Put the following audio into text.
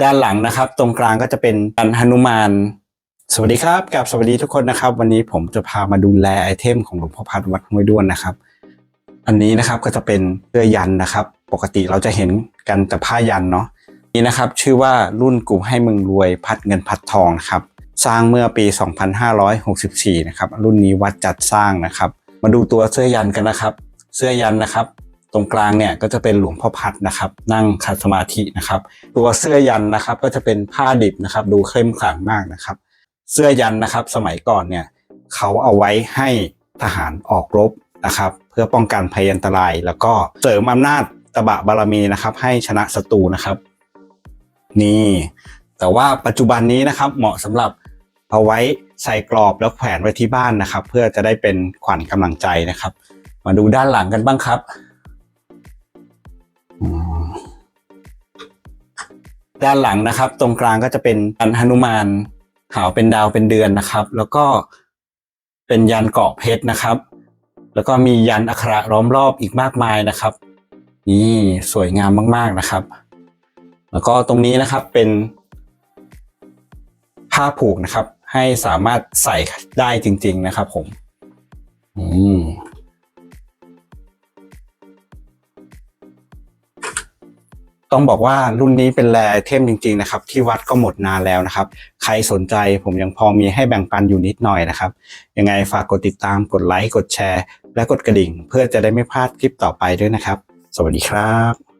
ด้านหลังนะครับ ตรงกลางก็จะเป็นอันหนุมาน สวัสดีครับกับสวัสดีทุกคนนะครับ วันนี้ผมจะพามาดูแลไอเทมของหลวงพ่อพัดวัดห้วยด้วนนะครับ อันนี้นะครับก็จะเป็นเสื้อยันนะครับ ปกติเราจะเห็นกันแต่ผ้ายันเนาะนี่นะครับ ชื่อว่ารุ่นกูให้มึงรวยพัดเงินพัดทองนะครับ สร้างเมื่อปี 2564 นะครับ รุ่นนี้วัดจัดสร้างนะครับ มาดูตัวเสื้อยันกันนะครับ เสื้อยันนะครับ ตรงกลางเนี่ยก็จะเป็นหลวงพ่อพัดนะครับ นั่งขัดสมาธินะครับ ตัวเสื้อยันนะครับ ก็จะเป็นผ้าดิบนะครับ ดูเข้มขลังมากนะครับ เสื้อยันนะครับ สมัยก่อนเนี่ยเขาเอาไว้ให้ทหารออกรบนะครับ เพื่อป้องกันภัยอันตราย แล้วก็เสริมอำนาจตบะบารมีนะครับ ให้ชนะศัตรูนะครับ นี่ แต่ว่าปัจจุบันนี้นะครับ เหมาะสำหรับเอาไว้ใส่กรอบแล้วแขวนไว้ที่บ้านนะครับ เพื่อจะได้เป็นขวัญกำลังใจนะครับ มาดูด้านหลังกันบ้างครับ ด้านหลังนะครับ ตรงกลางก็จะเป็นอันหนุมานหาวเป็นดาวเป็นเดือนนะครับ แล้วก็เป็นยันเกาะเพชรนะครับ แล้วก็มียันอักขระล้อมรอบอีกมากมายนะครับ นี่สวยงามมากๆนะครับ แล้วก็ตรงนี้นะครับเป็น ผ้าผูกนะครับ ให้สามารถใส่ได้จริง ๆนะครับ ผม อืม ต้องบอกว่ารุ่นนี้เป็นแรไอเทมจริงๆนะครับที่วัดก็หมดนานแล้วนะครับ ใครสนใจผมยังพอมีให้แบ่งปันอยู่นิดหน่อยนะครับ ยังไงฝากกดติดตามกดไลค์กดแชร์ และกดกระดิ่ง เพื่อจะได้ไม่พลาดคลิปต่อไปด้วยนะครับ สวัสดีครับ